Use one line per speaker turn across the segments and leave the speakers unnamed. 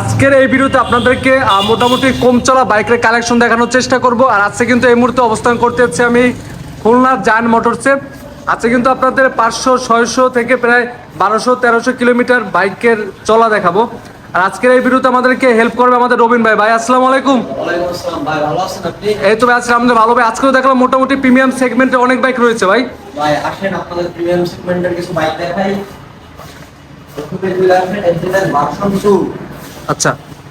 আজকের এই ভিডিওতে আপনাদেরকে মোটামুটি কম চলা বাইকের কালেকশন দেখানোর চেষ্টা করব। আর আজকে কিন্তু এই মুহূর্তে অবস্থান করতে যাচ্ছি আমি খুলনা জায়ান মোটরসে। আজকে কিন্তু আপনাদের পাঁচশো ছয়শো থেকে প্রায় বারোশো তেরোশো কিলোমিটার বাইকের চলা দেখাবো। আর আজকের এই ভিডিওতে আমাদেরকে হেল্প করবে আমাদের রবিন ভাই। ভাই আসসালামু আলাইকুম। এই তো ভাই আজকে আমাদের ভালো ভাই। আজকেও দেখলাম মোটামুটি প্রিমিয়াম সেগমেন্টে অনেক বাইক রয়েছে ভাই।
ভাই আসেন আপনাদের প্রিমিয়াম সেগমেন্টের কিছু বাইক দেখাই।
আচ্ছা।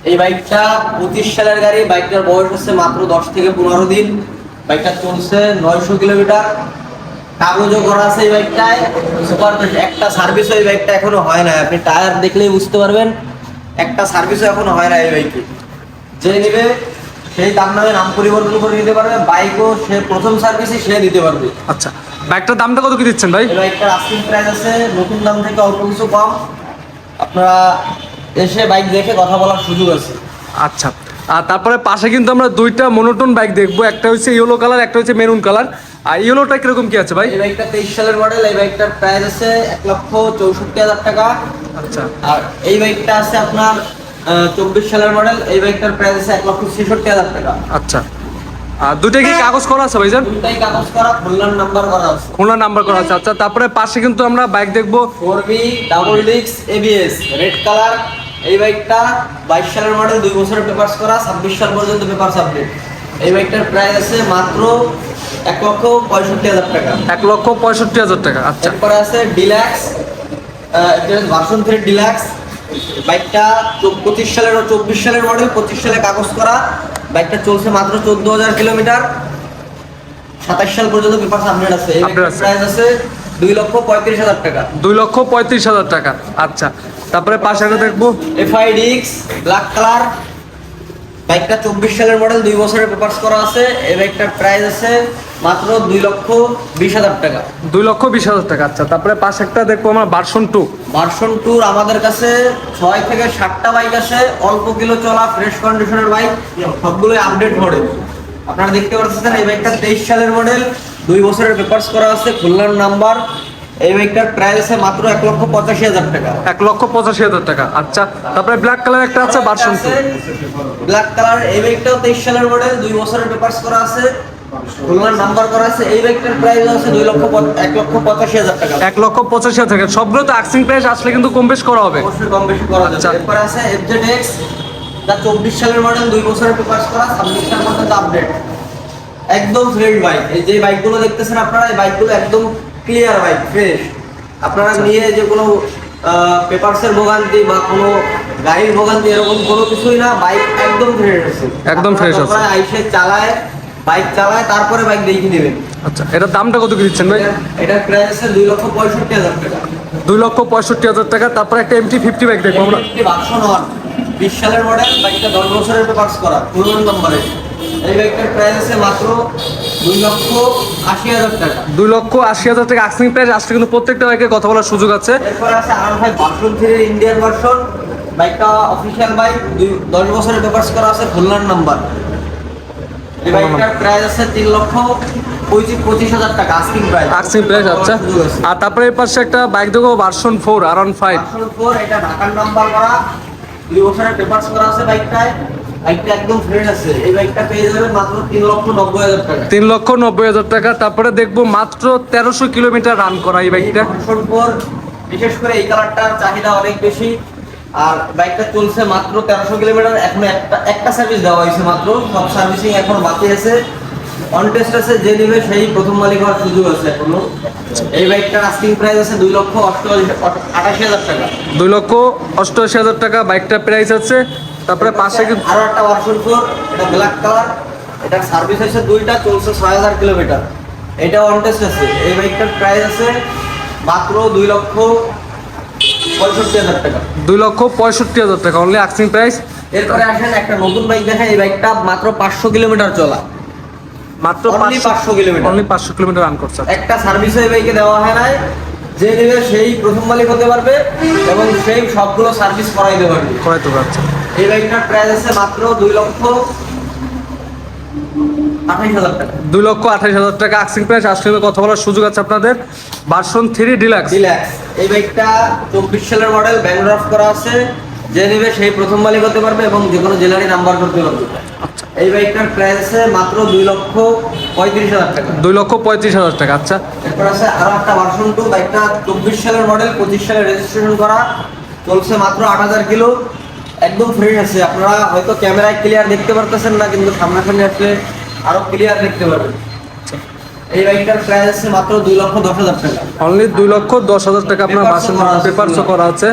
এই বাইকটা পঁচিশ সালের গাড়ি বাইকটার বয়স হচ্ছে মাত্র দশ থেকে পনেরো দিন। বাইকটা চলছে নয়শো কিলোমিটার। কাগজও করা আছে এই বাইকটায়। সুপার একটা সার্ভিসও এই বাইকটা এখনও হয় না আপনি টায়ার দেখলেই বুঝতে পারবেন একটা সার্ভিসও এখনও হয় না এই বাইকে। যে নেবে সেই তার নামে নাম পরিবর্তন করে নিতে পারবে বাইকও সে প্রথম সার্ভিসই সে দিতে পারবে।
আচ্ছা বাইকটার দামটা কত কি দিচ্ছেন ভাই?
এই বাইকটার আস্কিং প্রাইস আছে নতুন দাম থেকে অল্প কিছু কম। আপনারা এসে বাইক দেখে কথা বলার সুযোগ আছে।
আচ্ছা। আর তারপরে পাশে কিন্তু আমরা দুইটা মনোটন বাইক দেখব। একটা হচ্ছে ইয়েলো কালার একটা হচ্ছে মেরুন কালার আর ইয়েলোটা কীরকম কি আছে ভাই?
এই বাইকটা তেইশ সালের মডেল এই বাইকটার প্রাইস আছে এক লক্ষ চৌষট্টি হাজার টাকা।
আচ্ছা।
আর এই বাইকটা আছে আপনার চব্বিশ সালের মডেল এই বাইকটার প্রাইস আছে এক লক্ষ ছেষট্টি হাজার টাকা।
আচ্ছা। আর দুইটা কি কাগজ করা আছে ভাইজান?
দুটাই কাগজ করা খুলনার নাম্বার করা আছে।
খুলনা নাম্বার করা আছে। আচ্ছা তারপরে পাশে কিন্তু আমরা বাইক দেখব
ফোর বি ডাবল ডিক্স এবিএস রেড কালার এই বাইকটা বাইশ সালের মডেল দুই বছরের পেপারস করা ছাব্বিশ সাল পর্যন্ত পেপার আপডেট এই বাইকটার প্রাইস আছে মাত্র এক লক্ষ পঁয়ষট্টি হাজার টাকা।
এক লক্ষ পঁয়ষট্টি হাজার টাকা আচ্ছা।
এরপরে আছে ডিলাক্স ভার্সন থ্রি ডিলাক্স বাইকটা পঁচিশ সালের চব্বিশ সালের মডেল পঁচিশ সালে কাগজ করা। বাইকটা চলছে মাত্র চোদ্দ হাজার কিলোমিটার। সাতাশ সাল পর্যন্ত পেপার আপডেট আছে। এই। প্রাইস আছে দুই লক্ষ পঁয়ত্রিশ হাজার টাকা।
দুই লক্ষ পঁয়ত্রিশ হাজার টাকা। আচ্ছা তারপরে পাশে একটা দেখব।
এফআই ডিক্স ব্ল্যাক কালার বাইকটা চব্বিশ সালের মডেল দুই বছরের পেপারস করা আছে এই বাইকটার প্রাইস আছে মাত্র দুই লক্ষ বিশ হাজার টাকা।
দুই লক্ষ বিশ হাজার টাকা আচ্ছা তারপরে পাশে একটা দেখব আমরা ভার্সন টু
ভার্সন টুর আমাদের কাছে ছয় থেকে সাতটা বাইক আছে অল্প কিলো চলা ফ্রেশ কন্ডিশনের বাইক সবগুলোই আপডেট মডেল আপনারা দেখতে পাচ্ছেন এই বাইকটা তেইশ সালের মডেল দুই বছরের পেপারস করা আছে খুলনার নাম্বার। এই বাইকটার প্রাইস আছে মাত্র এক লক্ষ পঁচাশি হাজার টাকা।
এক লক্ষ পঁচাশি হাজার টাকা। আচ্ছা তারপরে ব্ল্যাক কালার একটা আছে ভার্সন
ব্ল্যাক কালার এই বাইকটাও তেইশ সালের মডেল দুই বছরের পেপারস করা আছে খুলনার নাম্বার করা আছে। এই বাইকটার প্রাইস আছে দুই লক্ষ এক লক্ষ পঁচাশি হাজার টাকা।
এক লক্ষ পঁচাশি হাজার টাকা। সবগুলো তো আক্সিং প্রাইস আসলে কিন্তু কম বেশ করা হবে।
অবশ্যই কম বেশি করা
আচ্ছা।
যাবে এরপর আছে এফজেড এক্স যা চব্বিশ সালের মডেল দুই বছরের পেপারস করা ছাব্বিশ আপডেট একদম ফ্রেশ বাইক এই যে বাইকগুলো দেখতেছেন আপনারা এই বাইকগুলো একদম ক্লিয়ার বাইক ফ্রেশ আপনারা
আচ্ছা।
নিয়ে যে কোনো পেপারসের ভোগান্তি বা কোনো গাড়ির ভোগান্তি এরকম কোনো কিছুই না বাইক একদম ফ্রেশ আছে।
একদম ফ্রেশ আছে।
আপনারা আইসে চালায় বাইক চালায় তারপরে বাইক দেখে নেবেন।
আচ্ছা এটার দামটা কত কি দিচ্ছেন ভাই?
এটার প্রাইস আছে দুই লক্ষ পঁয়ষট্টি হাজার টাকা।
দুই লক্ষ পঁয়ষট্টি হাজার টাকা তারপরে একটা এমটি ফিফটি বাইক দেখব আমরা।
ভার্সন ওয়ান বিশ সালের মডেল বাইকটা দশ বছরের পেপার্স করা পুরনো নম্বরে এই বাইকটার প্রাইস আছে মাত্র দুই লক্ষ আশি হাজার টাকা।
দুই লক্ষ আশি হাজার টাকা আক্সিং প্রাইস আসলে কিন্তু প্রত্যেকটা বাইকে কথা বলার সুযোগ আছে।
এরপরে আছে R five version three Indian version বাইকটা অফিসিয়াল বাইক দুই দশ বছরের পেপার্স করা আছে খুলনার নাম্বার এই বাইকটার প্রাইস আছে তিন লক্ষ আস্কিং
আচ্ছা। আর তারপরে এই পাশে একটা বাইক ভার্সন ফোর আর ফাইভ
ভার্সন এটা ঢাকার নাম্বার করা। দুই বছরের পেপার্স করা আছে বাইকটায় বাইকটা একদম ফ্রেশ আছে। এই বাইকটা পেয়ে যাবেন মাত্র তিন লক্ষ নব্বই হাজার টাকা।
তারপরে দেখব মাত্র তেরোশো কিলোমিটার রান করা এই বাইকটা।
বিশেষ করে এই কালারটার চাহিদা অনেক বেশি। আর বাইকটা চলছে মাত্র তেরোশো কিলোমিটার। এখন একটা একটা সার্ভিস দেওয়া হয়েছে মাত্র। সব সার্ভিসিং এখন বাকি আছে। অন টেস্ট আছে যে নেবে সেই প্রথম মালিক হওয়ার সুযোগ আছে এখনও। এই বাইকটার আস্কিং প্রাইস আছে দুই লক্ষ অষ্টআশি আটাশি হাজার টাকা।
দুই লক্ষ অষ্টআশি হাজার টাকা। বাইকটার প্রাইস আছে তারপরে পাশে কিন্তু
আরও একটা ফোর এটা ব্ল্যাক কালার এটার সার্ভিস আছে দুইটা চলছে ছয় হাজার কিলোমিটার এটা অন টেস্ট আছে। এই বাইকটার প্রাইস আছে মাত্র দুই লক্ষ পঁয়ষট্টি হাজার টাকা।
দুই লক্ষ পঁয়ষট্টি হাজার টাকা অনলি আক্সিং প্রাইস
এরপরে আসেন একটা নতুন বাইক দেখা এই বাইকটা মাত্র পাঁচশো কিলোমিটার চলা।
মাত্র
500 কিলোমিটার।
অনলি পাঁচশো কিলোমিটার রান করছে।
একটা সার্ভিসও এই বাইকে দেওয়া হয় নাই যে নেবে সেই প্রথম মালিক হতে পারবে এবং সেই সবগুলো সার্ভিস করাইতে পারবে।
করাইতে পারছে।
এই বাইকটার প্রাইস আছে মাত্র দুই লক্ষ
দুই লক্ষ আঠাইশ হাজার টাকা আক্সিং প্রাইস আসলে কথা বলার সুযোগ আছে আপনাদের। ভার্সন থ্রি ডিলাক্স
ডিল্যাক্স এই বাইকটা চব্বিশ সালের মডেল ব্যাংড্রফ করা আছে। যে নেবে সেই প্রথম মালিক হতে পারবে এবং যে কোনো জেলারই নাম্বার করতে পারবে।
আচ্ছা।
এই বাইকটার প্রাইস আছে মাত্র দুই লক্ষ পঁয়ত্রিশ হাজার টাকা।
দুই লক্ষ পঁয়ত্রিশ হাজার টাকা আচ্ছা।
এরপর আছে আরও একটা ভার্সন টু বাইকটা চব্বিশ সালের মডেল পঁচিশ সালে রেজিস্ট্রেশন করা। চলছে মাত্র আট হাজার কিলো। একদম ফ্রেশ আছে। আপনারা হয়তো ক্যামেরায় ক্লিয়ার দেখতে পারতেছেন না কিন্তু সামনাসামনি আসলে আরও ক্লিয়ার দেখতে পারবেন। এই বাইকটার প্রাইস আছে মাত্র দুই লক্ষ দশ হাজার টাকা।
অনলি দুই লক্ষ দশ হাজার টাকা আপনার
করা আছে।
পেপারসও করা আছে।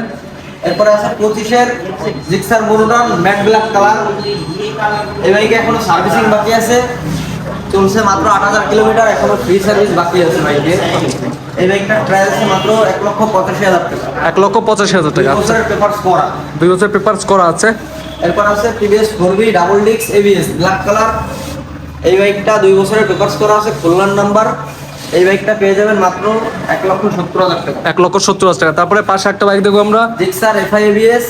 এরপরে আছে পঁচিশের জিক্সার বোরোডন ম্যাট ব্ল্যাক কালার এই বাইকে এখনও সার্ভিসিং বাকি আছে। চলছে মাত্র আট হাজার কিলোমিটার এখনও ফ্রি সার্ভিস বাকি আছে বাইকে। এই বাইকটার প্রাইস আছে মাত্র এক লক্ষ পঁচাশি হাজার টাকা।
এক লক্ষ পঁচাশি হাজার টাকা
বছরের পেপারস করা।
দুই বছর পেপারস করা আছে।
এরপর আছে টিভিএস ফোর বি ডাবল ডিক্স এবিএস ব্ল্যাক কালার এই বাইকটা দুই বছরের পেপারস করা আছে খুলনার নাম্বার এই বাইকটা পেয়ে যাবেন মাত্র এক লক্ষ সত্তর হাজার টাকা।
এক লক্ষ সত্তর হাজার টাকা। তারপরে পাশে একটা বাইক দেখব আমরা।
Gixxer FI ABS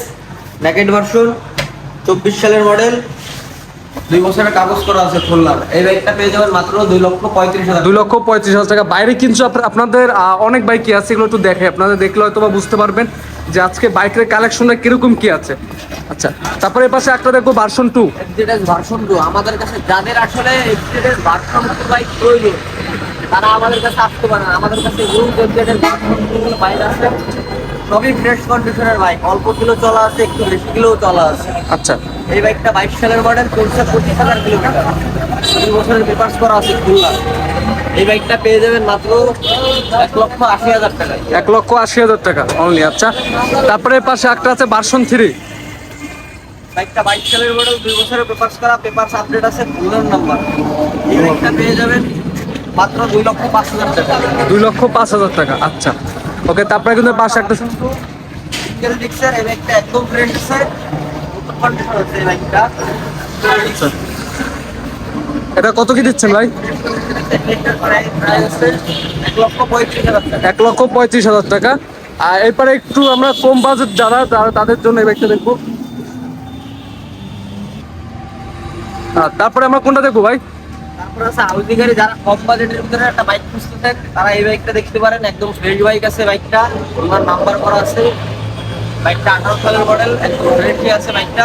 naked version চব্বিশ সালের মডেল দুই বছরের কাগজ করা আছে খুলনার এই বাইকটা পেয়ে যাবেন মাত্র দুই লক্ষ পঁয়ত্রিশ হাজার
দুই লক্ষ পঁয়ত্রিশ হাজার টাকা। বাইরে কিন্তু আপ- আপনাদের অনেক বাইকই আছে এগুলো একটু দেখে। আপনাদের দেখলে হয়তো বা বুঝতে পারবেন যে আজকে বাইকের কালেকশনটা কীরকম কি আছে। আচ্ছা তারপরে এর পাশে একটা দেখব ভার্সন টু
ভার্সন টু আমাদের কাছে যাদের আসলে ভার্সন টু বাইক প্রয়োজন তারা আমাদের কাছে আসতে পারে আমাদের কাছে বাইক আছে। সবই ফ্রেশ কন্ডিশনের বাইক অল্প কিলো চলা আছে একটু বেশি কিলোও চলা আছে।
আচ্ছা।
এই বাইকটা বাইশ সালের মডেল চলছে পঁচিশ হাজার কিলোমিটার। দুই বছরের পেপার্স করা আছে খুলনা। এই বাইকটা পেয়ে যাবেন মাত্র এক লক্ষ আশি হাজার টাকায়।
এক লক্ষ আশি হাজার টাকা অনলি আচ্ছা। তারপরে পাশে একটা আছে ভার্সন থ্রি
বাইকটা বাইশ সালের মডেল দুই বছরের পেপার্স করা পেপার্স আপডেট আছে খুলনার নাম্বার এই বাইকটা পেয়ে যাবেন মাত্র দুই লক্ষ পাঁচ হাজার টাকা।
দুই লক্ষ পাঁচ হাজার টাকা আচ্ছা। ওকে তারপরে কিন্তু পাশে একটা এটা কত কি দিচ্ছেন ভাই?
এক লক্ষ পঁয়ত্রিশ হাজার টাকা।
আর এরপরে একটু আমরা কম বাজেট যারা তারা তাদের জন্য এই বাইকটা দেখব। তারপরে আমরা কোনটা দেখব ভাই?
তারপর আছে আউজি গাড়ি যারা কম বাজেটের ভিতরে একটা বাইক খুঁজতেছেন তারা এই বাইকটা দেখতে পারেন। একদম ফ্রেশ বাইক আছে বাইকটা ওনার নাম্বার করা আছে। বাইকটা আঠারো সালের মডেল একদম ফ্রেশই আছে বাইকটা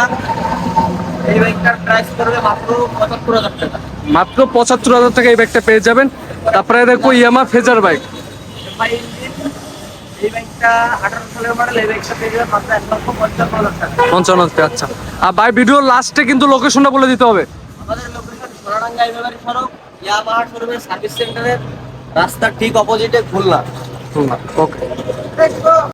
এই বাইকটার প্রাইস পড়বে মাত্র পঁচাত্তর হাজার টাকা।
মাত্র পঁচাত্তর হাজার টাকা এই বাইকটা পেয়ে যাবেন। তারপরে দেখব ইয়ামা ফেজার বাইক
পঞ্চান্ন
আচ্ছা। আর ভাই ভিডিও লাস্টে কিন্তু লোকেশনটা বলে দিতে হবে।
আমাদের সোনাডাঙ্গা এভাবে সড়ক ইয়ামাহা শোরুমের সার্ভিস সেন্টারের রাস্তার ঠিক অপোজিটে খুলনা। খুলনা
ওকে